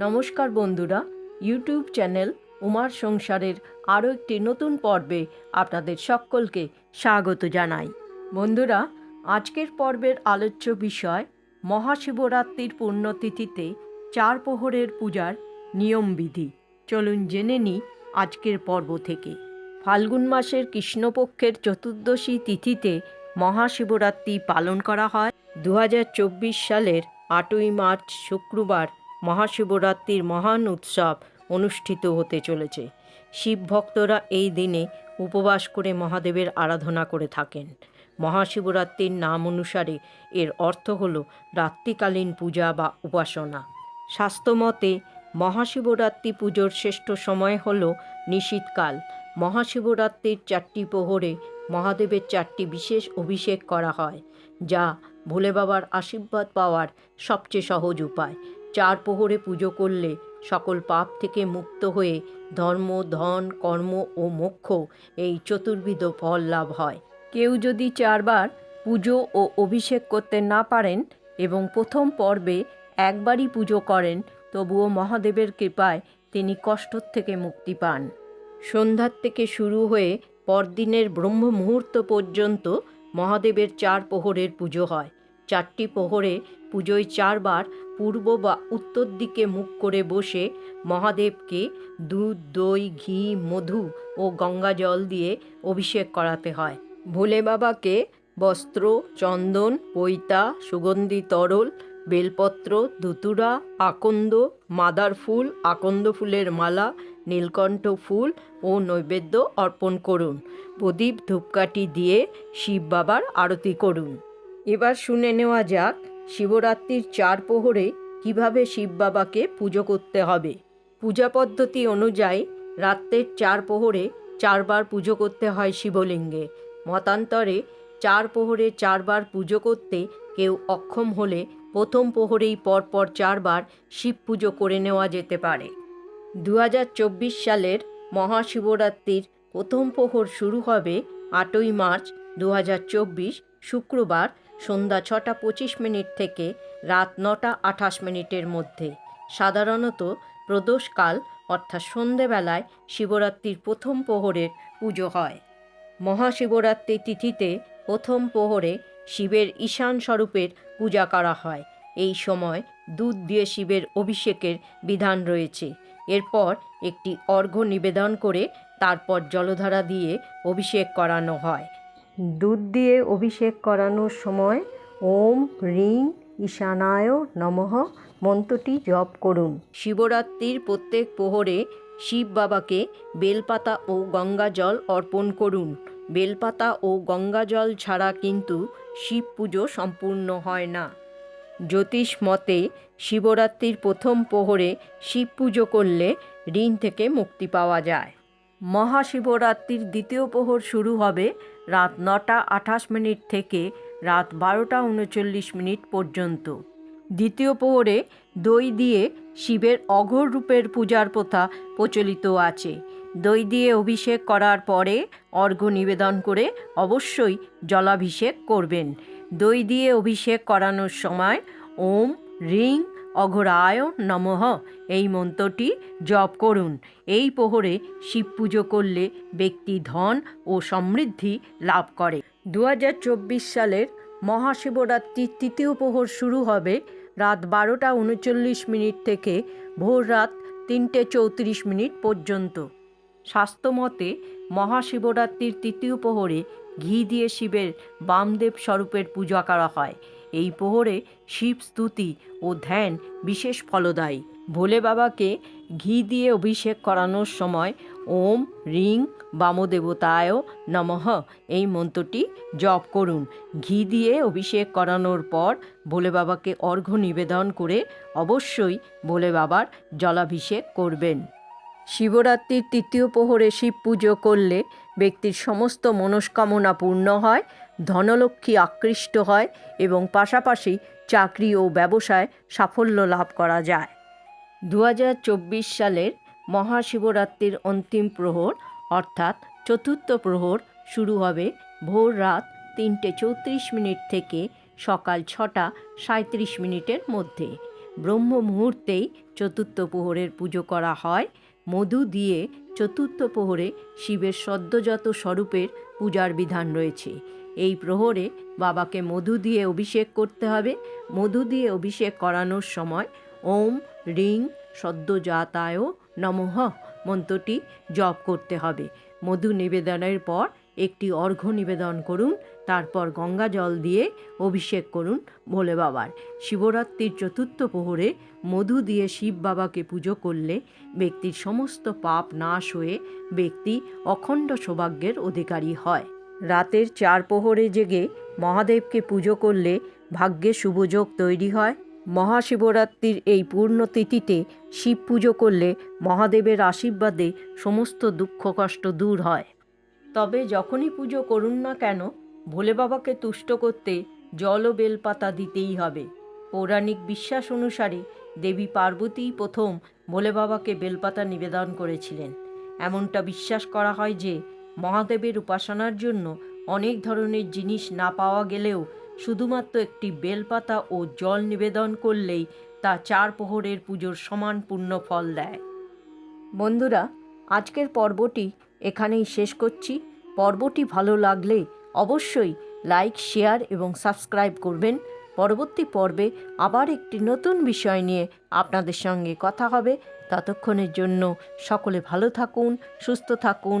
নমস্কার বন্ধুরা YouTube channel উমার সংসারের আরও একটি নতুন পর্বে আপনাদের সকলকে স্বাগত জানাই। বন্ধুরা, আজকের পর্বের আলোচ্য বিষয় মহাশিবরাত্রির পুণ্যতিথিতে চার প্রহরের পূজার নিয়মবিধি। চলুন জেনে নিই আজকের পর্ব থেকে। ফাল্গুন মাসের কৃষ্ণপক্ষের চতুর্দশী তিথিতে মহাশিবরাত্রি পালন করা হয়। দু হাজার চব্বিশ সালের আটই মার্চ শুক্রবার মহাশিবরাত্রির মহান উৎসব অনুষ্ঠিত হতে চলেছে। শিব ভক্তরা এই দিনে উপবাস করে মহাদেবের আরাধনা করে থাকেন। মহাশিবরাত্রির নাম অনুসারে এর অর্থ হল রাত্রিকালীন পূজা বা উপাসনা। স্বাস্থ্যমতে মহাশিবরাত্রি পুজোর শ্রেষ্ঠ সময় হল নিশীতকাল। মহাশিবরাত্রির চারটি প্রহরে মহাদেবের চারটি বিশেষ অভিষেক করা হয়, যা ভোলে বাবার আশীর্বাদ পাওয়ার সবচেয়ে সহজ উপায়। চার প্রহরে পুজো করলে সকল পাপ থেকে মুক্ত হয়ে ধর্ম, ধন, কর্ম ও মোক্ষ এই চতুর্বিধ ফল লাভ হয়। কেউ যদি চারবার পুজো ও অভিষেক করতে না পারেন এবং প্রথম পর্বে একবারই পুজো করেন, তবুও মহাদেবের কৃপায় তিনি কষ্ট থেকে মুক্তি পান। সন্ধ্যার থেকে শুরু হয়ে পরদিনের ব্রহ্ম মুহূর্ত পর্যন্ত মহাদেবের চার প্রহরের পুজো হয়। চারটি প্রহরে পুজোয় চারবার পূর্ব বা উত্তর দিকে মুখ করে বসে মহাদেবকে দুধ, দই, ঘি, মধু ও গঙ্গা জল দিয়ে অভিষেক করাতে হয়। ভোলে বাবাকে বস্ত্র, চন্দন, পৈতা, সুগন্ধি, তরল, বেলপত্র, ধুতুরা, আকন্দ, মাদার ফুল, আকন্দ ফুলের মালা, নীলকণ্ঠ ফুল ও নৈবেদ্য অর্পণ করুন। প্রদীপ, ধূপকাঠি দিয়ে শিব বাবার আরতি করুন। এবার শুনে নেওয়া যাক শিবরাত্রির চার প্রহরে কীভাবে শিব বাবাকে পুজো করতে হবে। পূজা পদ্ধতি অনুযায়ী রাত্রের চার প্রহরে চারবার পুজো করতে হয় শিবলিঙ্গে। মতান্তরে চার প্রহরে চারবার পুজো করতে কেউ অক্ষম হলে প্রথম প্রহরেই পরপর চারবার শিব পুজো করে নেওয়া যেতে পারে। দু হাজার চব্বিশ সালের মহাশিবরাত্রির প্রথম প্রহর শুরু হবে আটই মার্চ দু হাজার চব্বিশ শুক্রবার সন্ধ্যা ছটা পঁচিশ মিনিট থেকে রাত নটা আঠাশ মিনিটের মধ্যে। সাধারণত প্রদোষকাল, অর্থাৎ সন্ধেবেলায় শিবরাত্রির প্রথম প্রহরের পুজো হয়। মহাশিবরাত্রি তিথিতে প্রথম প্রহরে শিবের ঈশান স্বরূপের পূজা করা হয়। এই সময় দুধ দিয়ে শিবের অভিষেকের বিধান রয়েছে। এরপর একটি অর্ঘ্য নিবেদন করে তারপর জলধারা দিয়ে অভিষেক করানো হয়। দুধ দিয়ে অভিষেক করানোর সময় ওম রিং ঈশানায় নমঃ মন্ত্রটি জপ করুন। শিবরাত্রির প্রত্যেক প্রহরে শিব বাবাকে বেলপাতা ও গঙ্গা জল অর্পণ করুন। বেলপাতা ও গঙ্গা জল ছাড়া কিন্তু শিব পুজো সম্পূর্ণ হয় না। জ্যোতিষ মতে, শিবরাত্রির প্রথম প্রহরে শিব পুজো করলে ঋণ থেকে মুক্তি পাওয়া যায়। মহাশিবরাত্রির দ্বিতীয় প্রহর শুরু হবে রাত নটা আঠাশ মিনিট থেকে রাত বারোটা উনচল্লিশ মিনিট পর্যন্ত। দ্বিতীয় প্রহরে দই দিয়ে শিবের অঘোর রূপের পূজার প্রথা প্রচলিত আছে। দই দিয়ে অভিষেক করার পরে অর্ঘ্য নিবেদন করে অবশ্যই জলাভিষেক করবেন। দই দিয়ে অভিষেক করানোর সময় ওম, রিং অঘরায় নমঃ। এই মন্ত্রটি জপ করুন। এই প্রহরে শিব পুজো করলে ব্যক্তি ধন ও সমৃদ্ধি লাভ করে। দু হাজার চব্বিশ সালের মহাশিবরাত্রির তৃতীয় প্রহর শুরু হবে রাত বারোটা উনচল্লিশ মিনিট থেকে ভোর রাত তিনটে চৌত্রিশ মিনিট পর্যন্ত। স্বাস্থ্যমতে মহাশিবরাত্রির তৃতীয় প্রহরে ঘি দিয়ে শিবের বামদেব স্বরূপের পূজা করা হয়। এই প্রহরে শিব স্তুতি ও ধ্যান বিশেষ ফলদায়ী। ভোলে বাবাকে ঘি দিয়ে অভিষেক করানোর সময় ওম, রিং, বামদেবতায় নমঃ এই মন্ত্রটি জপ করুন। ঘি দিয়ে অভিষেক করানোর পর ভোলে বাবাকে অর্ঘ্য নিবেদন করে অবশ্যই ভোলে বাবার জলাভিষেক করবেন। শিবরাত্রির তৃতীয় প্রহরে শিব পুজো করলে ব্যক্তির সমস্ত মনস্কামনা পূর্ণ হয়। ধনলক্ষ্মী আকৃষ্ট হয় এবং পাশাপাশি চাকরি ও ব্যবসায় সাফল্য লাভ করা যায়। দু হাজার চব্বিশ সালের মহাশিবরাত্রির অন্তিম প্রহর, অর্থাৎ চতুর্থ প্রহর, শুরু হবে ভোর রাত তিনটে চৌত্রিশ মিনিট থেকে সকাল ছটা সাঁত্রিশ মিনিটের মধ্যে। ব্রহ্ম মুহূর্তেই চতুর্থ প্রহরের পুজো করা হয়। মধু দিয়ে চতুর্থ প্রহরে শিবের সদ্যজাত স্বরূপের পূজার বিধান রয়েছে। এই প্রহরে বাবাকে মধু দিয়ে অভিষেক করতে হবে। মধু দিয়ে অভিষেক করানোর সময় ওম রিং সদ্যজাতায় নমঃ মন্ত্রটি জপ করতে হবে। মধু নিবেদনের পর একটি অর্ঘ্য নিবেদন করুন, তারপর গঙ্গা জল দিয়ে অভিষেক করুন ভোলে বাবার। শিবরাত্রির চতুর্থ প্রহরে মধু দিয়ে শিব বাবাকে পুজো করলে ব্যক্তির সমস্ত পাপ নাশ হয়ে ব্যক্তি অখণ্ড সৌভাগ্যের অধিকারী হয়। রাতের চার প্রহরে জেগে মহাদেবকে পুজো করলে ভাগ্যে শুভযোগ তৈরি হয়। মহাশিবরাত্রির এই পূর্ণ তিথিতে শিব পুজো করলে মহাদেবের আশীর্বাদে সমস্ত দুঃখ কষ্ট দূর হয়। তবে যখনই পুজো করুন না কেন, ভোলে বাবাকে তুষ্ট করতে জল ও বেলপাতা দিতেই হবে। পৌরাণিক বিশ্বাস অনুসারে দেবী পার্বতীই প্রথম ভোলে বাবাকে বেলপাতা নিবেদন করেছিলেন। এমনটা বিশ্বাস করা হয় যে মহাদেবের উপাসনার জন্য অনেক ধরনের জিনিস না পাওয়া গেলেও শুধুমাত্র একটি বেলপাতা ও জল নিবেদন করলেই তা চার প্রহরের পুজোর সমান পূর্ণ ফল দেয়। বন্ধুরা, আজকের পর্বটি এখানেই শেষ করছি। পর্বটি ভালো লাগলে অবশ্যই লাইক, শেয়ার এবং সাবস্ক্রাইব করবেন। পরবর্তী পর্বে আবার একটি নতুন বিষয় নিয়ে আপনাদের সঙ্গে কথা হবে। ততক্ষণের জন্য সকলে ভালো থাকুন, সুস্থ থাকুন